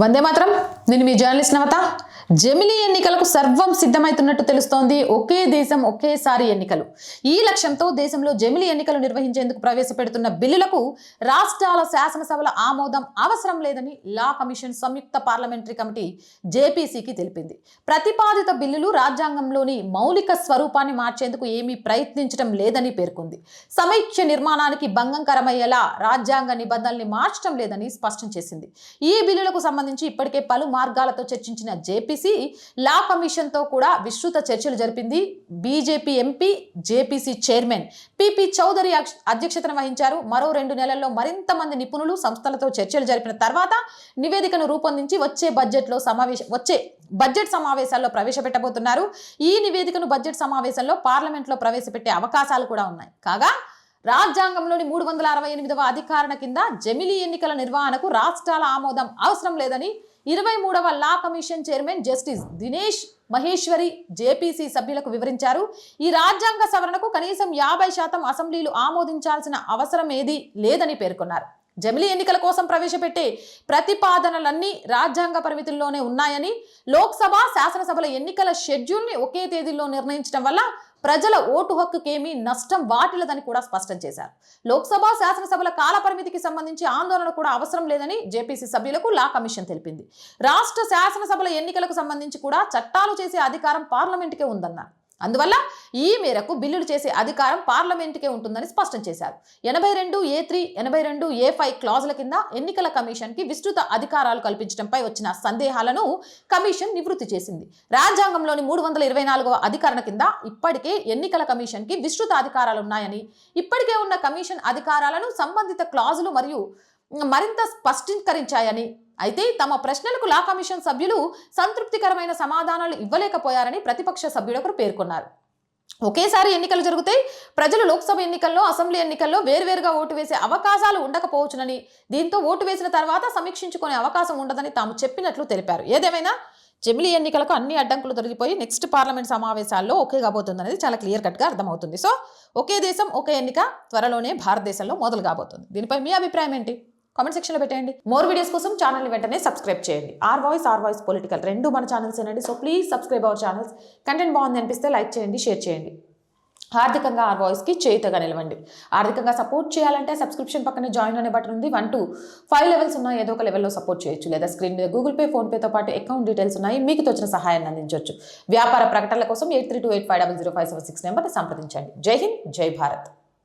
వందే మాత్రం. నేను మీ జర్నలిస్ట్ నవత. జమిలీ ఎన్నికలకు సర్వం సిద్ధమవుతున్నట్టు తెలుస్తోంది. ఒకే దేశం ఒకేసారి ఎన్నికలు. ఈ లక్ష్యంతో దేశంలో జమిలీ ఎన్నికలు నిర్వహించేందుకు ప్రవేశపెడుతున్న బిల్లులకు రాష్ట్రాల శాసనసభల ఆమోదం అవసరం లేదని లా కమిషన్ సంయుక్త పార్లమెంటరీ కమిటీ జేపీసీకి తెలిపింది. ప్రతిపాదిత బిల్లులు రాజ్యాంగంలోని మౌలిక స్వరూపాన్ని మార్చేందుకు ఏమీ ప్రయత్నించడం లేదని పేర్కొంది. సమైక్య నిర్మాణానికి భంగంకరమయ్యేలా రాజ్యాంగ నిబంధనల్ని మార్చడం లేదని స్పష్టం చేసింది. ఈ బిల్లులకు సంబంధించి ఇప్పటికే పలు మార్గాలతో చర్చించిన జేపీసీ లా కమిషన్తో కూడా విస్తృత చర్చలు జరిపింది BJP MP JPC chairman. PP Chaudhary అక్ష- అధ్యక్షతన వహించారు. మరో రెండు నెలల్లో మరింత మంది నిపుణులు సంస్థలతో చర్చలు జరిపిన తర్వాత నివేదికను రూపొందించి వచ్చే బడ్జెట్లో సమావేశ వచ్చే బడ్జెట్ సమావేశాల్లో ప్రవేశపెట్టబోతున్నారు. ఈ నివేదికను బడ్జెట్ సమావేశంలో పార్లమెంట్లో ప్రవేశపెట్టే అవకాశాలు కూడా ఉన్నాయి. కాగా రాజ్యాంగంలోని మూడు వందల అరవై ఎనిమిదవ అధికారణ కింద జమిలీ ఎన్నికల నిర్వహణకు రాష్ట్రాల ఆమోదం అవసరం లేదని ఇరవై మూడవ law commission chairman justice Dinesh Maheshwari JPC సభ్యులకు వివరించారు. ఈ రాజ్యాంగ సవరణకు కనీసం యాభై శాతం అసెంబ్లీలు ఆమోదించాల్సిన అవసరం ఏదీ లేదని పేర్కొన్నారు. జమిలీ ఎన్నికల కోసం ప్రవేశపెట్టే ప్రతిపాదనలన్నీ రాజ్యాంగ పరిమితుల్లోనే ఉన్నాయని లోక్సభ శాసనసభల ఎన్నికల షెడ్యూల్ని ఒకే తేదీలో నిర్ణయించడం వల్ల ప్రజల ఓటు హక్కుకేమీ నష్టం వాటిల్లదని కూడా స్పష్టం చేశారు. లోక్సభ శాసనసభల కాలపరిమితికి సంబంధించి ఆందోళన కూడా అవసరం లేదని జేపీసీ సభ్యులకు లా కమిషన్ తెలిపింది. రాష్ట్ర శాసనసభల ఎన్నికలకు సంబంధించి కూడా చట్టాలు చేసే అధికారం పార్లమెంటుకే ఉందన్నారు. అందువల్ల ఈ మేరకు బిల్లులు చేసే అధికారం పార్లమెంటుకే ఉంటుందని స్పష్టం చేశారు. ఎనభై రెండు ఏ త్రీ ఎనభై రెండు ఏ ఫైవ్ క్లాజుల కింద ఎన్నికల కమిషన్కి విస్తృత అధికారాలు కల్పించడంపై వచ్చిన సందేహాలను కమిషన్ నివృత్తి చేసింది. రాజ్యాంగంలోని మూడు వందల ఇరవై నాలుగవ అధికరణ కింద ఇప్పటికే ఎన్నికల కమిషన్కి విస్తృత అధికారాలు ఉన్నాయని ఇప్పటికే ఉన్న కమిషన్ అధికారాలను సంబంధిత క్లాజులు మరియు మరింత స్పష్టీకరించాయని అయితే తమ ప్రశ్నలకు లా కమిషన్ సభ్యులు సంతృప్తికరమైన సమాధానాలు ఇవ్వలేకపోయారని ప్రతిపక్ష సభ్యుడొకరు పేర్కొన్నారు. ఒకేసారి ఎన్నికలు జరుగుతాయి ప్రజలు లోక్సభ ఎన్నికల్లో అసెంబ్లీ ఎన్నికల్లో వేర్వేరుగా ఓటు వేసే అవకాశాలు ఉండకపోవచ్చునని దీంతో ఓటు వేసిన తర్వాత సమీక్షించుకునే అవకాశం ఉండదని తాము చెప్పినట్లు తెలిపారు. ఏదేమైనా? జమిలీ ఎన్నికలకు అన్ని అడ్డంకులు తొలగిపోయి నెక్స్ట్ పార్లమెంట్ సమావేశాల్లో ఒకే కాబోతుంది అనేది చాలా క్లియర్ కట్గా అర్థమవుతుంది. సో ఒకే దేశం ఒకే ఎన్నిక త్వరలోనే భారతదేశంలో మొదలు కాబోతుంది. దీనిపై మీ అభిప్రాయం ఏంటి? కామెంట్ సెక్షన్లో పెట్టండి మోర్ వీడియోస్ కోసం ఛానల్ని వెంటనే సబ్స్క్రైబ్ చేయండి. R voice R voice political రెండు మన ఛానల్స్ ఏనండి. So please subscribe our channels content బాగుంది అనిపిస్తే లైక్ చేయండి షేర్ చేయండి. ఆర్థికంగా ఆర్ వాయిస్కి చేయుతగా నిలవండి. ఆర్థికంగా సపోర్ట్ చేయాలంటే సబ్స్క్రిప్షన్ పక్కనే జాయిన్ అనే బటన్ ఉంది. వన్ టూ ఫైవ్ లెవెల్స్ ఉన్న ఏదో ఒక లెవెల్లో సపోర్ట్ చేయొచ్చు. లేదా స్క్రీన్ మీద గూగుల్ పే ఫోన్పేతో పాటు అకౌంట్ డీటెయిల్స్ ఉన్నాయి. మీకు తోచిన సహాయాన్ని అందించవచ్చు వ్యాపార ప్రకటనల కోసం eight three two eight five double zero five seven six నెంబర్ని సంప్రదించండి. జై హింద్ జై భారత్.